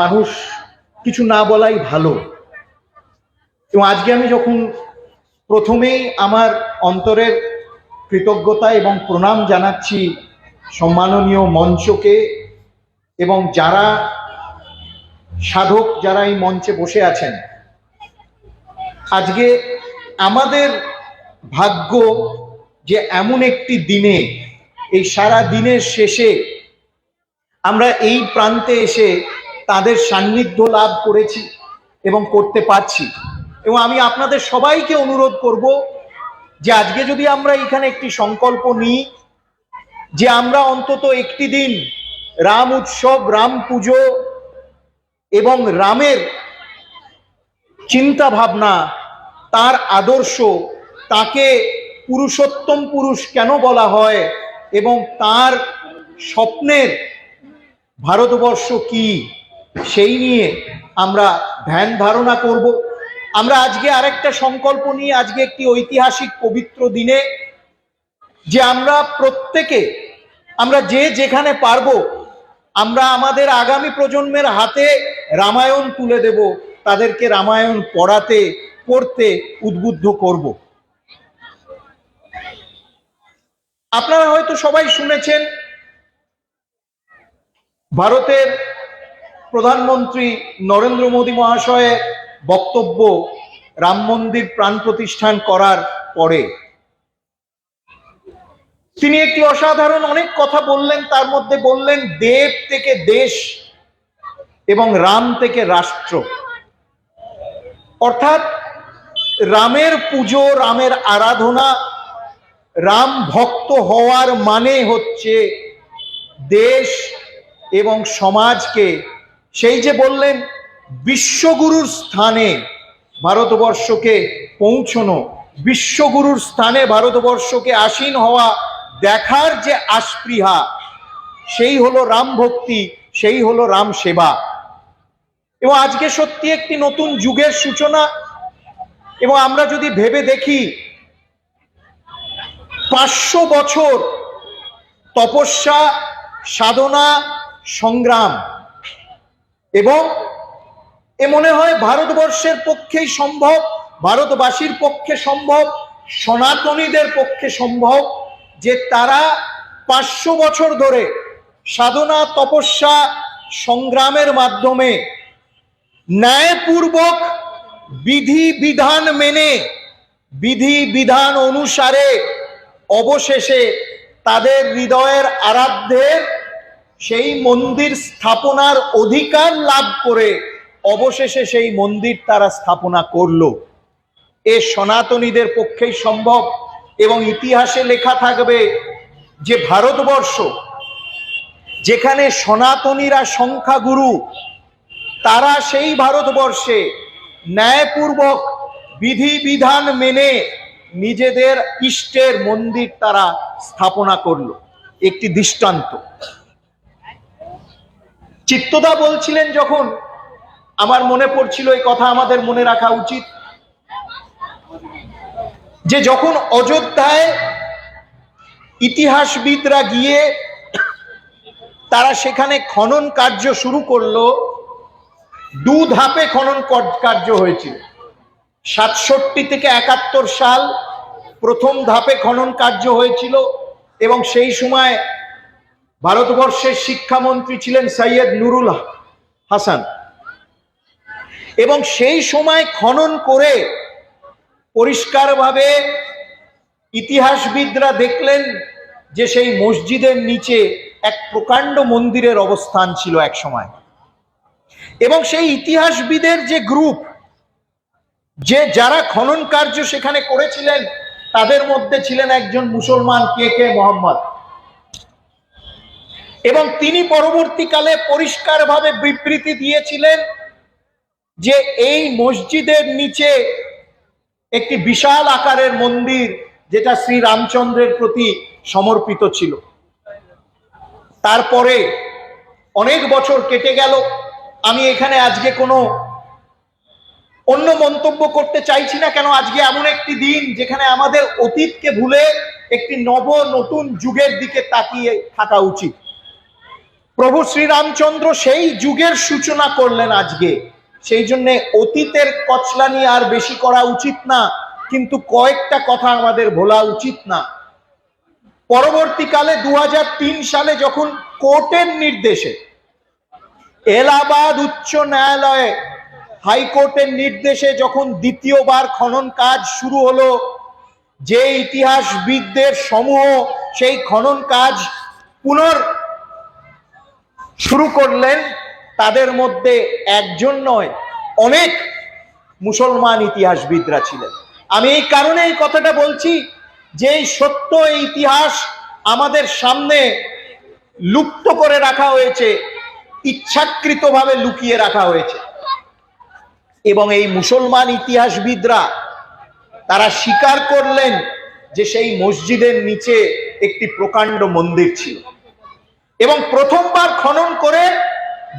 মানুষ কিছু না বলাই ভালো। এবং আজকে আমি যখন প্রথমেই আমার অন্তরের কৃতজ্ঞতা এবং প্রণাম জানাচ্ছি সম্মাননীয় মঞ্চকে এবং যারা সাধক যারা এই মঞ্চে বসে আছেন, আজকে আমাদের ভাগ্য যে এমন একটি দিনে, এই সারা দিনের শেষে আমরা এই প্রান্তে এসে তাদের সান্নিধ্য লাভ করেছি এবং করতে পারছি। এবং আমি আপনাদের সবাইকে অনুরোধ করব যে আজকে যদি আমরা এখানে একটি সংকল্প নিই, যে আমরা অন্তত একটি দিন রাম উৎসব, রাম পুজো এবং রামের চিন্তা ভাবনা তার আদর্শ, তাকে পুরুষোত্তম পুরুষ কেন বলা হয় এবং তার স্বপ্নের ভারতবর্ষ কি? সেই নিয়ে আমরা ধ্যান ধারণা করব। আমরা আজকে আরেকটা সংকল্প নিয়ে আজকে একটি ঐতিহাসিক পবিত্র দিনে যে আমরা প্রত্যেকে, আমরা যে যেখানে পারব, আমরা আমাদের আগামী প্রজন্মের হাতে রামায়ণ তুলে দেব, তাদেরকে রামায়ণ পড়াতে, পড়তে উদ্বুদ্ধ করব। আপনারা হয়তো সবাই শুনেছেন, ভারতের প্রধানমন্ত্রী নরেন্দ্র মোদী মহাশয়ের বক্তব্য রাম মন্দির প্রাণ প্রতিষ্ঠান করার পরে। তিনি একটি অসাধারণ অনেক কথা বললেন, তার মধ্যে বললেন, দেব থেকে দেশ এবং রাম থেকে রাষ্ট্র। অর্থাৎ রামের পুজো, রামের আরাধনা, রাম ভক্ত হওয়ার মানে হচ্ছে দেশ এবং সমাজকে সেই যে বললেন, বিশ্বগুরুর স্থানে ভারতবর্ষকে পৌঁছনো, বিশ্বগুরুর স্থানে ভারতবর্ষকে আসীন হওয়া, দেখার যে আস্পৃহা সেই হলো রাম ভক্তি, সেই হলো রাম সেবা। এবং আজকে সত্যি একটি নতুন যুগের সূচনা। এবং আমরা যদি ভেবে দেখি, পাঁচশো বছর তপস্যা, সাধনা, সংগ্রাম এবং এ মনে হয় ভারতবর্ষের পক্ষেই সম্ভব, ভারতবাসীর পক্ষে সম্ভব, সনাতনীদের পক্ষে সম্ভব যে তারা পাঁচশো বছর ধরে সাধনা, তপস্যা, সংগ্রামের মাধ্যমে ন্যায়পূর্বক বিধি, বিধান মেনে, বিধি, বিধান অনুসারে অবশেষে তাদের হৃদয়ের আরাধ্যের সেই মন্দির স্থাপনার অধিকার লাভ করে অবশেষে সেই মন্দির তারা স্থাপনা করল। এ সনাতনীদের পক্ষেই সম্ভব এবং ইতিহাসে লেখা থাকবে যে ভারতবর্ষ, যেখানে সনাতনীরা সংখ্যাগুরু, তারা সেই ভারতবর্ষে ন্যায়পূর্বক বিধি বিধান মেনে নিজেদের ইষ্টের মন্দির তারা স্থাপনা করল। একটি দৃষ্টান্ত। চিত্তদা বলছিলেন যখন, আমার মনে পড়ছিল এই কথা আমাদের মনে রাখা উচিত। যে যখন অযোধ্যায় ইতিহাসবিদরা গিয়ে তারা সেখানে খনন কার্য শুরু করল, দু ধাপে খনন কার্য হয়েছিল। সাতষট্টি থেকে একাত্তর সাল প্রথম ধাপে খনন কার্য হয়েছিল এবং সেই সময় ভারতবর্ষের শিক্ষামন্ত্রী ছিলেন সৈয়দ নুরুল হাসান। এবং সেই সময় খনন করে পরিষ্কারভাবে ইতিহাসবিদরা দেখলেন যে সেই মসজিদের নিচে এক প্রকাণ্ড মন্দিরের অবস্থান ছিল এক সময়। এবং সেই ইতিহাসবিদের যে গ্রুপ, যে যারা খনন কার্য সেখানে করেছিলেন, তাদের মধ্যে ছিলেন একজন মুসলমান কে কে মোহাম্মদ। এবং তিনি পরবর্তীকালে পরিষ্কারভাবে বিবৃতি দিয়েছিলেন যে এই মসজিদের নিচে একটি বিশাল আকারের মন্দির যেটা শ্রী রামচন্দ্রের প্রতি সমর্পিত ছিল। তারপরে অনেক বছর কেটে গেল। আমি এখানে আজকে কোনো অন্য মন্তব্য করতে চাইছি না কেন? আজকে এমন একটি দিন যেখানে আমাদের অতীতকে ভুলে একটি নব নতুন যুগের দিকে তাকিয়ে থাকা উচিত। প্রভু শ্রীরামচন্দ্র সেই যুগের সূচনা করলেন আজকে। সেই জন্য অতীতের কচলানি আর বেশি করা উচিত না, কিন্তু কয়েকটা কথা আমাদের ভোলা উচিত না। পরবর্তীকালে দু হাজার তিন সালে যখন কোর্টের নির্দেশে, এলাহাবাদ উচ্চ ন্যায়ালয়ে হাইকোর্টের নির্দেশে যখন দ্বিতীয়বার খনন কাজ শুরু হলো, যে ইতিহাসবিদদের সমূহ সেই খনন কাজ পুনর শুরু করলেন তাদের মধ্যে একজন নয়, অনেক মুসলমান ইতিহাসবিদরা ছিলেন। আমি এই কারণে এই কথাটা বলছি যে সত্য ইতিহাস আমাদের সামনে লুপ্ত করে রাখা হয়েছে, ইচ্ছাকৃতভাবে লুকিয়ে রাখা হয়েছে। এবং এই মুসলমান ইতিহাসবিদরা, তারা স্বীকার করলেন যে সেই মসজিদের নিচে একটি প্রকাণ্ড মন্দির ছিল। এবং প্রথমবার খনন করে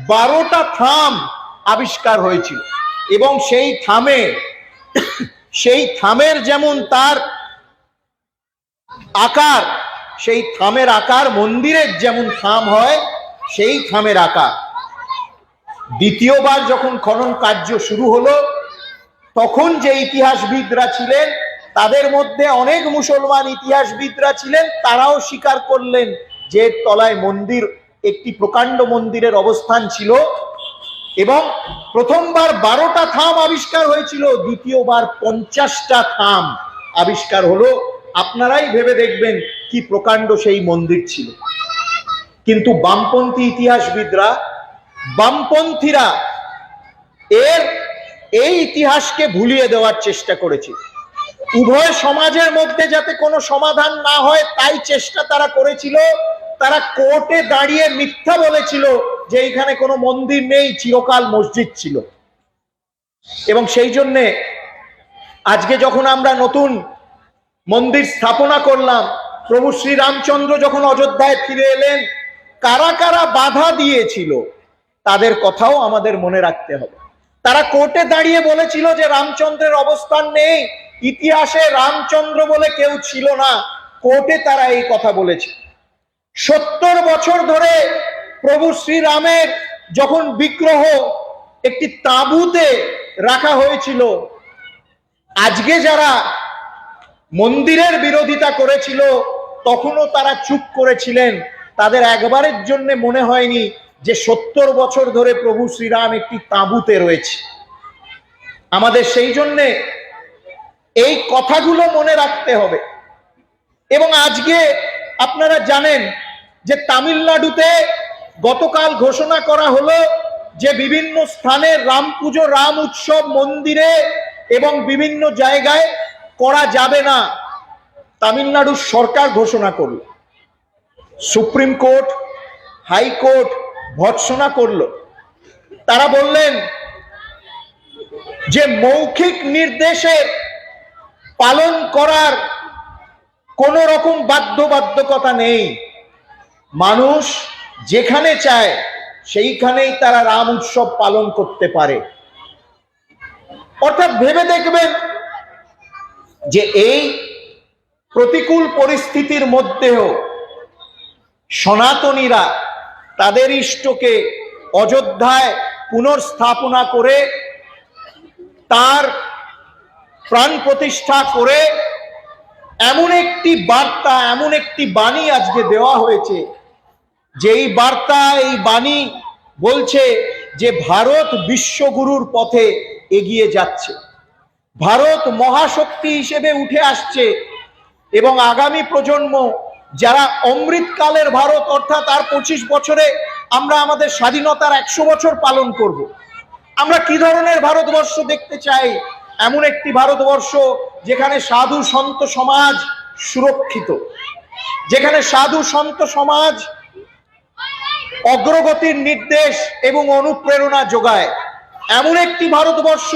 বারোটা থাম আবিষ্কার হয়েছিল। এবং সেই থামে, সেই থামের যেমন তার আকার, সেই থামের আকার মন্দিরের যেমন থাম হয়, সেই থামের আকার। দ্বিতীয়বার যখন খনন কার্য শুরু হলো, তখন যে ইতিহাসবিদরা ছিলেন, তাদের মধ্যে অনেক মুসলমান ইতিহাসবিদরা ছিলেন, তারাও স্বীকার করলেন যে তলায় মন্দির, একটি প্রকাণ্ড মন্দিরের অবস্থান ছিল এবং প্রথমবার বারোটা থাম আবিষ্কার হয়েছিল, দ্বিতীয়বার পঞ্চাশটা থাম আবিষ্কার হলো। আপনারাই ভেবে দেখবেন কি প্রকাণ্ড সেই মন্দির ছিল। কিন্তু বামপন্থী ইতিহাসবিদরা, বামপন্থীরা এর এই ইতিহাসকে ভুলিয়ে দেওয়ার চেষ্টা করেছে। উভয় সমাজের মধ্যে যাতে কোনো সমাধান না হয়, তাই চেষ্টা তারা করেছিল। তারা কোর্টে দাঁড়িয়ে মিথ্যা বলেছিল যে এইখানে কোনো মন্দির নেই, চিরকাল মসজিদ ছিল। এবং সেই জন্যে আজকে যখন আমরা নতুন মন্দির স্থাপনা করলাম, প্রভু শ্রীরামচন্দ্র যখন অযোধ্যায় ফিরে এলেন, কারা কারা বাধা দিয়েছিল, তাদের কথাও আমাদের মনে রাখতে হবে। তারা কোর্টে দাঁড়িয়ে বলেছিল যে রামচন্দ্রের অবস্থান নেই, ইতিহাসে রামচন্দ্র বলে কেউ ছিল না, কোর্টে তারা এই কথা বলেছে। সত্তর বছর ধরে প্রভু শ্রীরামের যখন বিগ্রহ একটি তাঁবুতে রাখা হয়েছিল, আজকে যারা মন্দিরের বিরোধিতা করেছিল, তখনও তারা চুপ করেছিলেন। তাদের একবারের জন্য মনে হয়নি যে সত্তর বছর ধরে প্রভু শ্রীরাম একটি তাঁবুতে রয়েছে। আমাদের সেই জন্যে এই কথাগুলো মনে রাখতে হবে। এবং আজকে আপনারা জানেন যে তামিলনাড়ুতে গতকাল ঘোষণা করা হলো যে বিভিন্ন স্থানে রাম পুজো, রাম উৎসব মন্দিরে এবং বিভিন্ন জায়গায় করা যাবে না। তামিলনাড়ুর সরকার ঘোষণা করল। সুপ্রিম কোর্ট হাইকোর্ট ভৎসনা করল। তারা বললেন যে মৌখিক নির্দেশের পালন করার কোন রকম বাধ্যবাধ্যকতা নেই। মানুষ যেখানে চায়, সেইখানেই তারা রাম উৎসব পালন করতে পারে। অর্থাৎ ভেবে দেখবেন যে এই প্রতিকূল পরিস্থিতির মধ্যেও সনাতনীরা তাদের ইষ্টকে অযোধ্যায় পুনর্স্থাপনা করে, তার প্রাণ প্রতিষ্ঠা করে এমন একটি বার্তা, এমন একটি বাণী আজকে দেওয়া হয়েছে, যেই বার্তা, এই বাণী বলছে যে ভারত বিশ্বগুরুর পথে এগিয়ে যাচ্ছে ভারত মহাশক্তি হিসেবে উঠে আসছে এবং আগামী প্রজন্ম, যারা অমৃতকালের ভারত, অর্থাৎ আর পঁচিশ বছরে আমরা আমাদের স্বাধীনতার একশো বছর পালন করব। আমরা কি ধরনের ভারতবর্ষ দেখতে চাই এমন একটি ভারতবর্ষ যেখানে সাধু সন্ত সমাজ সুরক্ষিত, যেখানে সাধু সন্ত সমাজ অগ্রগতির নির্দেশ এবং অনুপ্রেরণা যোগায়। এমন একটি ভারতবর্ষ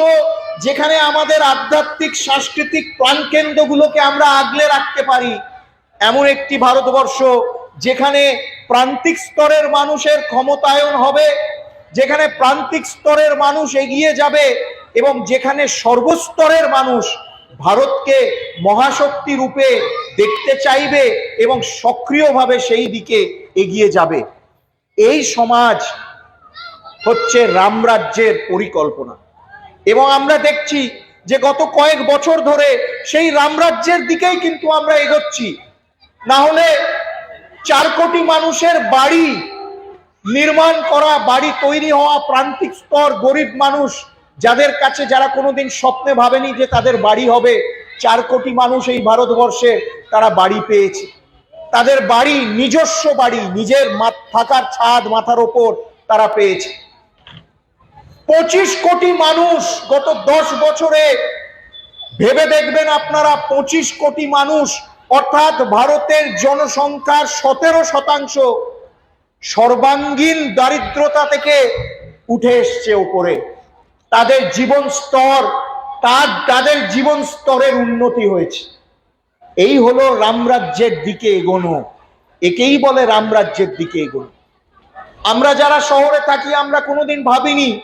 যেখানে আমাদের আধ্যাত্মিক, সাংস্কৃতিক প্রাণকেন্দ্রগুলোকে আমরা আগলে রাখতে পারি। এমন একটি ভারতবর্ষ যেখানে প্রান্তিক স্তরের মানুষের ক্ষমতায়ন হবে, যেখানে প্রান্তিক স্তরের মানুষ এগিয়ে যাবে এবং যেখানে সর্বস্তরের মানুষ ভারতকে মহাশক্তি রূপে দেখতে চাইবে এবং সক্রিয়ভাবে সেই দিকে এগিয়ে যাবে। এই সমাজ হচ্ছে রামরাজ্যের পরিকল্পনা। এবং আমরা দেখছি যে গত কয়েক বছর ধরে সেই রামরাজ্যের দিকেই কিন্তু আমরা এগোচ্ছি। না হলে চার কোটি মানুষের বাড়ি নির্মাণ করা, বাড়ি তৈরি হওয়া, প্রান্তিক স্তর, গরিব মানুষ যাদের কাছে যারা কোনোদিন স্বপ্নে ভাবেনি যে তাদের বাড়ি হবে, চার কোটি মানুষ এই ভারতবর্ষে তারা বাড়ি পেয়েছে। তাদের বাড়ি, নিজস্ব বাড়ি, নিজের থাকার ছাদ মাথার ওপর তারা পেয়েছে। পঁচিশ কোটি মানুষ গত দশ বছরে ভেবে দেখবেন আপনারা, পঁচিশ কোটি মানুষ, অর্থাৎ ভারতের জনসংখ্যার সতেরো শতাংশ সর্বাঙ্গীন দারিদ্রতা থেকে উঠে এসছে উপরে। তাদের জীবন স্তর, তার, তাদের জীবন স্তরের উন্নতি হয়েছে। এই হলো রামরাজ্যের দিকে এগোনো। একেই বলে রামরাজ্যের দিকে এগোনো। আমরা যারা শহরে থাকি, আমরা কোনোদিন ভাবিনি,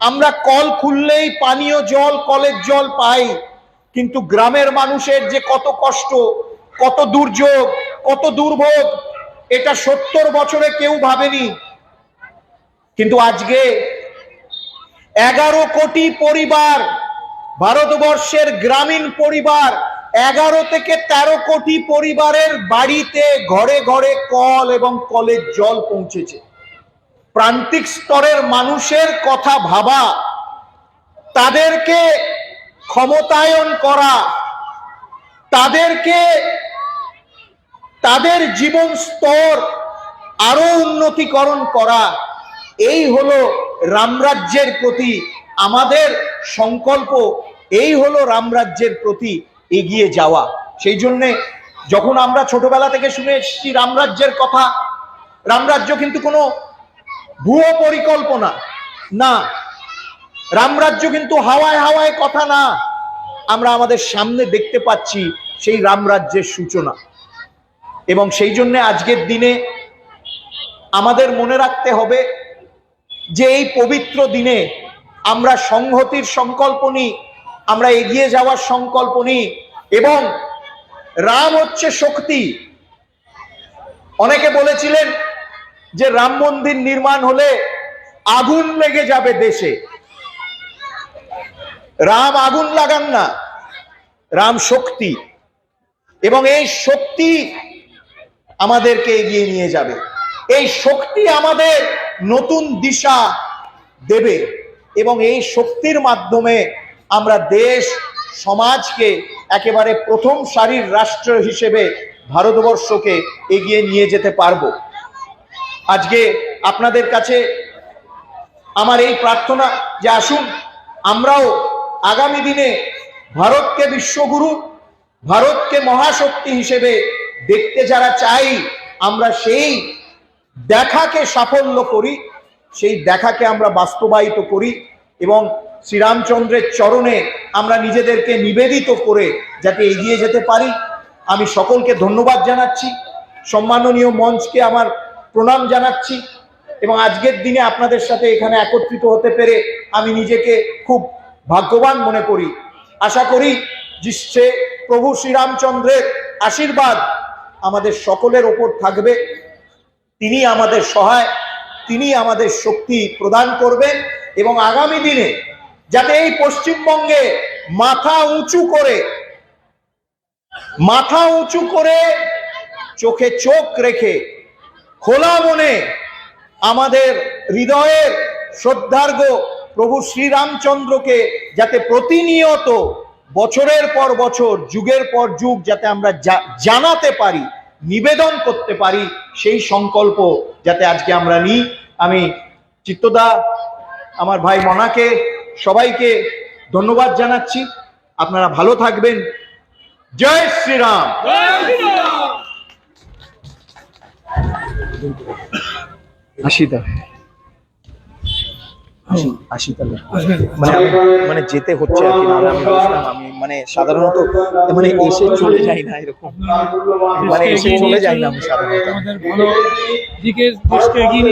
আমরা কল খুললেই পানীয় জল, কলের জল পাই। কিন্তু গ্রামের মানুষের যে কত কষ্ট, কত দুর্যোগ, কত দুর্ভোগ, এটা সত্তর বছরে কেউ ভাবেনি। কিন্তু আজকে এগারো কোটি পরিবার, ভারতবর্ষের গ্রামীণ পরিবার, এগারো থেকে তেরো কোটি পরিবারের বাড়িতে ঘরে ঘরে কল এবং কলের জল পৌঁছেছে। প্রান্তিক স্তরের মানুষের কথা ভাবা, তাদেরকে ক্ষমতায়ন করা, তাদেরকে, তাদের জীবন স্তর আরও উন্নতিকরণ করা, এই হলো রামরাজ্যের প্রতি আমাদের সংকল্প এই হলো রামরাজ্যের প্রতি এগিয়ে যাওয়া। সেই জন্যে যখন আমরা ছোটবেলা থেকে শুনে এসেছি রামরাজ্যের কথা, রামরাজ্য কিন্তু কোনো ভুয়ো পরিকল্পনা না। রামরাজ্য কিন্তু হাওয়ায় হাওয়ায় কথা না। আমরা আমাদের সামনে দেখতে পাচ্ছি সেই রামরাজ্যের সূচনা। এবং সেই জন্য আজকের দিনে আমাদের মনে রাখতে হবে যে এই পবিত্র দিনে আমরা সংহতির সংকল্প নিই, আমরা এগিয়ে যাওয়ার সংকল্প নিই এবং রাম হচ্ছে শক্তি। অনেকে বলেছিলেন যে রাম মন্দির নির্মাণ হলে আগুন লেগে যাবে দেশে। রাম আগুন লাগান না, রাম শক্তি। এবং এই শক্তি আমাদেরকে এগিয়ে নিয়ে যাবে। এই শক্তি আমাদের নতুন দিশা দেবে এবং এই শক্তির মাধ্যমে আমরা দেশ, সমাজকে একেবারে প্রথম সারির রাষ্ট্র হিসেবে ভারতবর্ষকে এগিয়ে নিয়ে যেতে পারব। আজকে আপনাদের কাছে আমার এই প্রার্থনা যে আসুন, আমরাও আগামী দিনে ভারতকে বিশ্বগুরু, ভারতকে মহাশক্তি হিসেবে দেখতে যারা চাই, আমরা সেই দেখাকে সাফল্য করি, সেই দেখাকে আমরা বাস্তবায়িত করি এবং শ্রীরামচন্দ্রের চরণে আমরা নিজেদেরকে নিবেদিত করে যাতে এগিয়ে যেতে পারি। আমি সকলকে ধন্যবাদ জানাচ্ছি, সম্মাননীয় মঞ্চকে আমার প্রণাম জানাচ্ছি এবং আজকের দিনে আপনাদের সাথে এখানে একত্রিত হতে পেরে আমি নিজেকে খুব ভাগ্যবান মনে করি। আশা করি যে প্রভু শ্রীরামচন্দ্রের আশীর্বাদ আমাদের সকলের ওপর থাকবে। তিনি আমাদের সহায়, তিনি আমাদের শক্তি প্রদান করবেন এবং আগামী দিনে যাতে এই পশ্চিমবঙ্গে মাথা উঁচু করে, মাথা উঁচু করে চোখে চোখ রেখে খোলা মনে আমাদের হৃদয়ের শ্রদ্ধার্ঘ প্রভু শ্রীরামচন্দ্রকে যাতে প্রতিনিয়ত বছরের পর বছর, যুগের পর যুগ যাতে আমরা জানাতে পারি নিবেদন করতে পারি সেই সংকল্প যাতে আজকে আমরা নিই। আমি চিত্তদা আমার ভাই মনাকে সবাইকে ধন্যবাদ জানাচ্ছি। আপনারা ভালো থাকবেন। জয় শ্রীরাম। আশিটা মানে মানে যেতে হচ্ছে আর কি নাহলে আমি বুঝলাম আমি মানে সাধারণত মানে এসে চলে যাই না এরকম। মানে এসে চলে যাই না আমি সাধারণত। আমাদের ভালো দিকে দেশকে এগিয়ে নিয়ে